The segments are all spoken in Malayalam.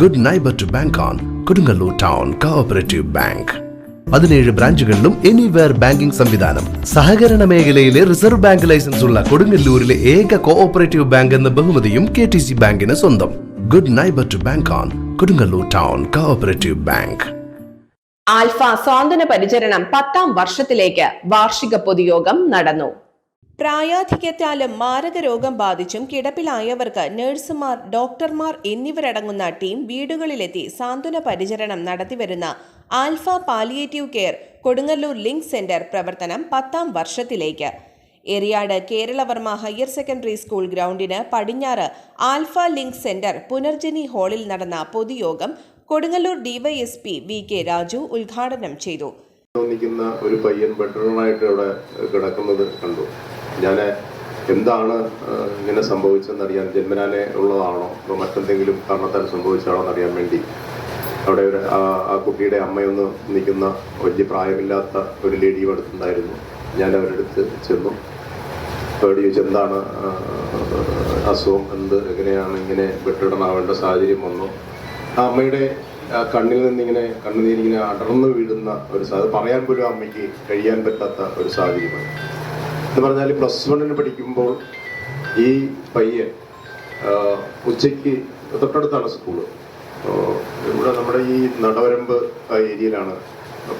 Good neighbour to bank on Kodungallur town cooperative bank പതിനേഴ് ബ്രാഞ്ചുകളിലും എനിവെയർ ബാങ്കിംഗ് സംവിധാനം. സഹകരണ മേഖലയിലെ റിസർവ് ബാങ്ക് ലൈസൻസ് ഉള്ള കൊടുങ്ങല്ലൂരിലെ ഏക കോഓപ്പറേറ്റീവ് ബാങ്ക് എന്ന ബഹുമതിയും കെ ടി സി ബാങ്കിന് സ്വന്തം. Good neighbour to bank on Kodungallur town cooperative bank alpha സ്വാന്തന പരിചരണം പത്താം വർഷത്തിലേക്ക് വാർഷിക പൊതുയോഗം നടന്നു. പ്രായാധിക്യത്താലും മാരക രോഗം ബാധിച്ചും കിടപ്പിലായവർക്ക് നഴ്സുമാർ ഡോക്ടർമാർ എന്നിവരടങ്ങുന്ന ടീം വീടുകളിലെത്തി സാന്ത്വന പരിചരണം നടത്തിവരുന്ന alpha palliative care Kodungallur link centre പ്രവർത്തനം പത്താം വർഷത്തിലേക്ക്. Eriyad Keralavarma higher secondary school ഗ്രൗണ്ടിന് പടിഞ്ഞാറ് ആൽഫ ലിങ്ക് സെന്റർ പുനർജനി ഹാളിൽ നടന്ന പൊതുയോഗം Kodungallur DYSP V K Raju ഉദ്ഘാടനം ചെയ്തു. ഒരു പയ്യൻ ബെഡ്റൂമായിട്ട് അവിടെ കിടക്കുന്നത് കണ്ടു. ഞാൻ എന്താണ് ഇങ്ങനെ സംഭവിച്ചതെന്ന് അറിയാൻ ജന്മനാനെ ഉള്ളതാണോ അതോ മറ്റെന്തെങ്കിലും കാരണത്താൽ സംഭവിച്ചതാണോ എന്നറിയാൻ വേണ്ടി അവിടെ ഒരു ആ കുട്ടിയുടെ അമ്മയൊന്ന് നിൽക്കുന്ന വലിയ പ്രായമില്ലാത്ത ഒരു ലേഡിയും അടുത്തുണ്ടായിരുന്നു ഞാൻ അവരുടെ അടുത്ത് ചെന്നു. അവരോട് ചോദിച്ചു എന്താണ് അസുഖം? എന്ത്? എങ്ങനെയാണ്? ഇങ്ങനെ വെട്ടിടണാവേണ്ട സാഹചര്യം വന്നു. ആ അമ്മയുടെ കണ്ണിൽ നിന്നിങ്ങനെ കണ്ണുനീരിങ്ങനെ അടർന്നു വീഴുന്ന ഒരു സാഹചര്യം പറയാൻ പോലും അമ്മയ്ക്ക് കഴിയാൻ പറ്റാത്ത ഒരു സാഹചര്യമാണ്. എന്ന് പറഞ്ഞാൽ പ്ലസ് വണ്ണിന് പഠിക്കുമ്പോൾ ഈ പയ്യൻ ഉച്ചയ്ക്ക് തൊട്ടടുത്താണ് സ്കൂൾ ഇവിടെ നമ്മുടെ ഈ നടവരമ്പ് ഏരിയയിലാണ്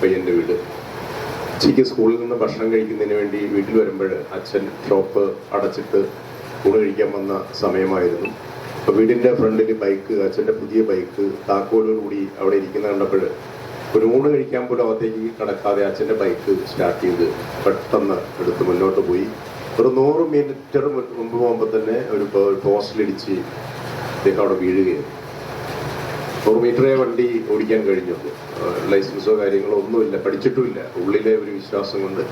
പയ്യന്റെ വീട്. ഉച്ചയ്ക്ക് സ്കൂളിൽ നിന്ന് ഭക്ഷണം കഴിക്കുന്നതിന് വേണ്ടി വീട്ടിൽ വരുമ്പോൾ അച്ഛൻ ഷോപ്പ് അടച്ചിട്ട് ഊണ് കഴിക്കാൻ വന്ന സമയമായിരുന്നു. അപ്പോൾ വീടിന്റെ ഫ്രണ്ടിൽ ബൈക്ക് അച്ഛന്റെ പുതിയ ബൈക്ക് താക്കോലോടുകൂടി അവിടെ ഇരിക്കുന്ന കണ്ടപ്പോൾ ഒരു ഊണ് കഴിക്കാൻ പോലും അകത്തേക്ക് കടക്കാതെ അച്ഛന്റെ ബൈക്ക് സ്റ്റാർട്ട് ചെയ്ത് പെട്ടെന്ന് എടുത്ത് മുന്നോട്ട് പോയി. ഒരു നൂറ് മീറ്റർ മുമ്പ് പോകുമ്പോൾ തന്നെ ഒരു പോസ്റ്റിലിടിച്ച് അദ്ദേഹം അവിടെ വീഴുകയായിരുന്നു. നൂറ് മീറ്ററേ വണ്ടി ഓടിക്കാൻ കഴിഞ്ഞുള്ളൂ ലൈസൻസോ കാര്യങ്ങളോ ഒന്നുമില്ല പഠിച്ചിട്ടുമില്ല. ഉള്ളിലെ ഒരു വിശ്വാസം കൊണ്ട്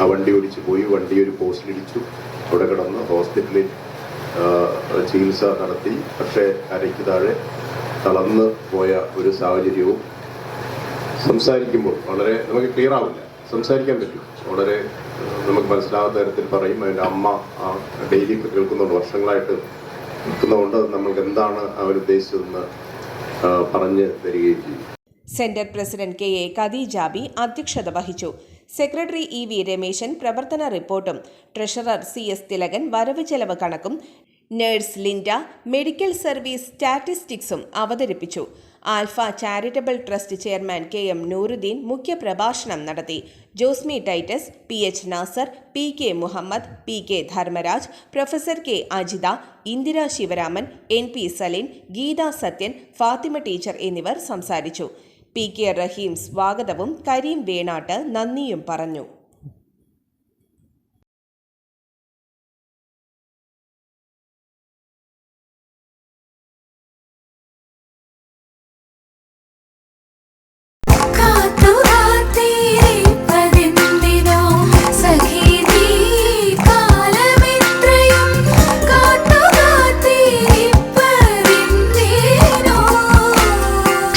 ആ വണ്ടി ഓടിച്ച് പോയി. വണ്ടി ഒരു പോസ്റ്റിലിടിച്ചു അവിടെ കിടന്ന് ഹോസ്പിറ്റലിൽ ചികിത്സ നടത്തി. പക്ഷേ അരയ്ക്ക് താഴെ തളർന്ന് പോയ ഒരു സാഹചര്യവും സംസാരിക്കുമ്പോൾ വളരെ നമുക്ക് ക്ലിയർ ആവില്ല. സംസാരിക്കാൻ പറ്റും. വളരെ നമുക്ക് മനസ്സിലാകാത്ത തരത്തിൽ പറയും. അതിന്റെ അമ്മ ആ ഡെയിലി കേൾക്കുന്നുണ്ട്. വർഷങ്ങളായിട്ട് നിൽക്കുന്നതുകൊണ്ട് നമ്മൾക്ക് എന്താണ് അവരുദ്ദേശിച്ചതെന്ന് പറഞ്ഞു തരികയും ചെയ്യും. Centre president K A Khadeejabi അധ്യക്ഷത വഹിച്ചു. സെക്രട്ടറി ഇ വി രമേശൻ പ്രവർത്തന റിപ്പോർട്ടും. ട്രഷറർ സി എസ് തിലകൻ വരവ് ചെലവ് കണക്കും. നഴ്സ് ലിൻഡ മെഡിക്കൽ സർവീസ് സ്റ്റാറ്റിസ്റ്റിക്സും അവതരിപ്പിച്ചു. Alpha charitable trust chairman K M Nooruddin മുഖ്യപ്രഭാഷണം നടത്തി. Josmi Titus P H Nasar P K Muhammad P K Dharmaraj professor K Ajitha Indira Sivaraman N P Saleem Geetha Sathyan Fathima teacher എന്നിവർ സംസാരിച്ചു. പി കെ റഹീം സ്വാഗതവും കരീം വേണാട്ട് നന്ദിയും പറഞ്ഞു.